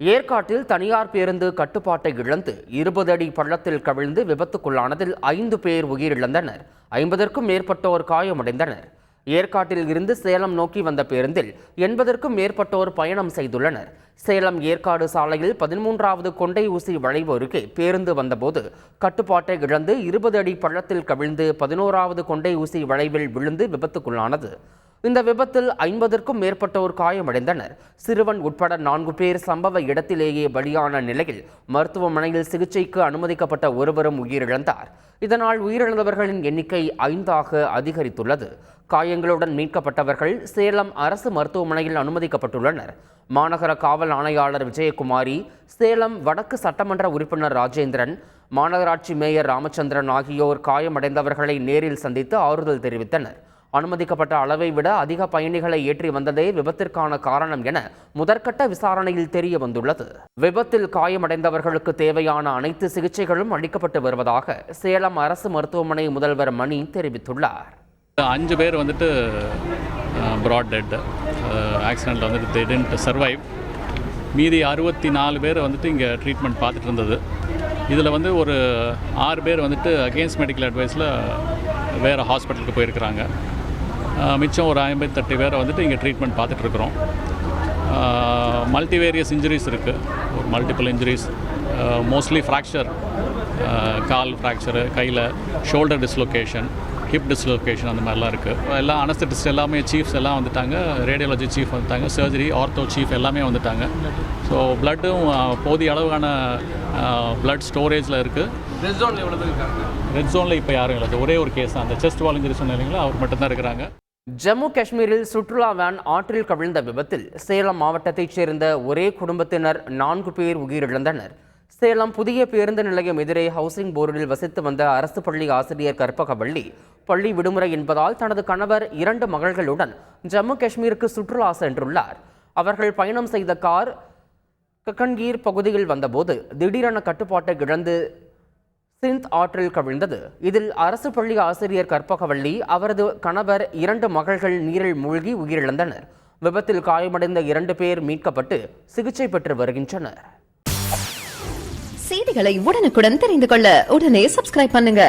ஏற்காட்டில் தனியார் பேருந்து கட்டுப்பாட்டை இழந்து இருபது அடி பள்ளத்தில் கவிழ்ந்து விபத்துக்குள்ளானதில் ஐந்து பேர் உயிரிழந்தனர். ஐம்பதற்கும் மேற்பட்டோர் காயமடைந்தனர். ஏற்காட்டில் இருந்து சேலம் நோக்கி வந்த பேருந்தில் எண்பதற்கும் மேற்பட்டோர் பயணம் செய்துள்ளனர். சேலம் ஏற்காடு சாலையில் பதிமூன்றாவது கொண்டை ஊசி வளைவு அருகே பேருந்து வந்தபோது கட்டுப்பாட்டை இழந்து இருபது அடி பள்ளத்தில் கவிழ்ந்து பதினோராவது கொண்டை ஊசி வளைவில் விழுந்து விபத்துக்குள்ளானது. இந்த விபத்தில் ஐம்பதற்கும் மேற்பட்டோர் காயமடைந்தனர். சிறுவன் உட்பட நான்கு பேர் சம்பவ இடத்திலேயே பலியான நிலையில் மருத்துவமனையில் சிகிச்சைக்கு அனுமதிக்கப்பட்ட ஒருவரும் உயிரிழந்தார். இதனால் உயிரிழந்தவர்களின் எண்ணிக்கை ஐந்தாக அதிகரித்துள்ளது. காயங்களுடன் மீட்கப்பட்டவர்கள் சேலம் அரசு மருத்துவமனையில் அனுமதிக்கப்பட்டுள்ளனர். மாநகர காவல் ஆணையாளர் விஜயகுமாரி சேலம் வடக்கு சட்டமன்ற உறுப்பினர் ராஜேந்திரன் மாநகராட்சி மேயர் ராமச்சந்திரன் ஆகியோர் காயமடைந்தவர்களை நேரில் சந்தித்து ஆறுதல் தெரிவித்தனர். அனுமதிக்கப்பட்ட அளவை விட அதிக பயணிகளை ஏற்றி வந்ததே விபத்திற்கான காரணம் என முதற்கட்ட விசாரணையில் தெரிய வந்துள்ளது. விபத்தில் காயமடைந்தவர்களுக்கு தேவையான அனைத்து சிகிச்சைகளும் அளிக்கப்பட்டு வருவதாக சேலம் அரசு மருத்துவமனை முதல்வர் மணி தெரிவித்துள்ளார். அஞ்சு பேர் வந்துட்டு ப்ராட் டெட் ஆக்சிடெண்ட்டில் வந்துட்டு they சர்வைவ் மீதி அறுபத்தி நாலு பேர் வந்துட்டு இங்கே ட்ரீட்மெண்ட் பார்த்துட்டு இருந்தது. இதில் வந்து ஒரு ஆறு பேர் வந்துட்டு அகெயின்ஸ்ட் மெடிக்கல் அட்வைஸில் வேறு ஹாஸ்பிட்டலுக்கு போயிருக்கிறாங்க. மிச்சம் ஒரு ஐம்பத்தெட்டு பேரை வந்துட்டு இங்கே ட்ரீட்மெண்ட் பார்த்துட்டு இருக்கிறோம் மல்டிவேரியஸ் இன்ஜுரிஸ் இருக்குது ஒரு மல்டிபிள் இன்ஜுரிஸ் மோஸ்ட்லி ஃப்ராக்சர் கால் ஃப்ராக்சரு கையில் ஷோல்டர் டிஸ்லொகேஷன் ஹிப் டிஸ்லொகேஷன் அந்த மாதிரிலாம் இருக்குது எல்லாம் அனஸ்தட்டிஸ்ட் எல்லாமே சீஃப்ஸ் எல்லாம் வந்துட்டாங்க. ரேடியாலஜி சீஃப் வந்துட்டாங்க. சர்ஜரி ஆர்த்தோ சீஃப் எல்லாமே வந்துட்டாங்க. ஸோ பிளட்டும் போதிய அளவான பிளட் ஸ்டோரேஜில் இருக்குது ரெட் ஜோன்ல ரெட் இப்போ யாரும் இல்லை. ஒரே ஒரு கேஸ் தான். அந்த செஸ்ட் வால் இன்ஜுரி சொன்னீங்க இல்லைங்களா? அவர் மட்டும்தான் இருக்கிறாங்க. ஜம்மு காஷ்மீரில் சுற்றுலா வேன் ஆற்றில் கவிழ்ந்த விபத்தில் சேலம் மாவட்டத்தைச் சேர்ந்த ஒரே குடும்பத்தினர் நான்கு பேர் உயிரிழந்தனர். சேலம் புதிய பேருந்து நிலையம் எதிரே ஹவுசிங் போர்டில் வசித்து வந்த அரசு பள்ளி ஆசிரியர் கற்பகவள்ளி பள்ளி விடுமுறை என்பதால் தனது கணவர் இரண்டு மகள்களுடன் ஜம்மு காஷ்மீருக்கு சுற்றுலா சென்றுள்ளார். அவர்கள் பயணம் செய்த கார் கக்கன்கீர் பகுதியில் வந்தபோது திடீரென கட்டுப்பாட்டை இழந்து சிந்த் ஆற்றில் கவிழ்ந்தது. இதில் அரசு பள்ளி ஆசிரியர் கற்பகவள்ளி அவரது கணவர் இரண்டு மகள்கள் நீரில் மூழ்கி உயிரிழந்தனர். விபத்தில் காயமடைந்த இரண்டு பேர் மீட்கப்பட்டு சிகிச்சை பெற்று வருகின்றனர். செய்திகளை உடனுக்குடன் தெரிந்து கொள்ள உடனே சப்ஸ்கிரைப் பண்ணுங்க.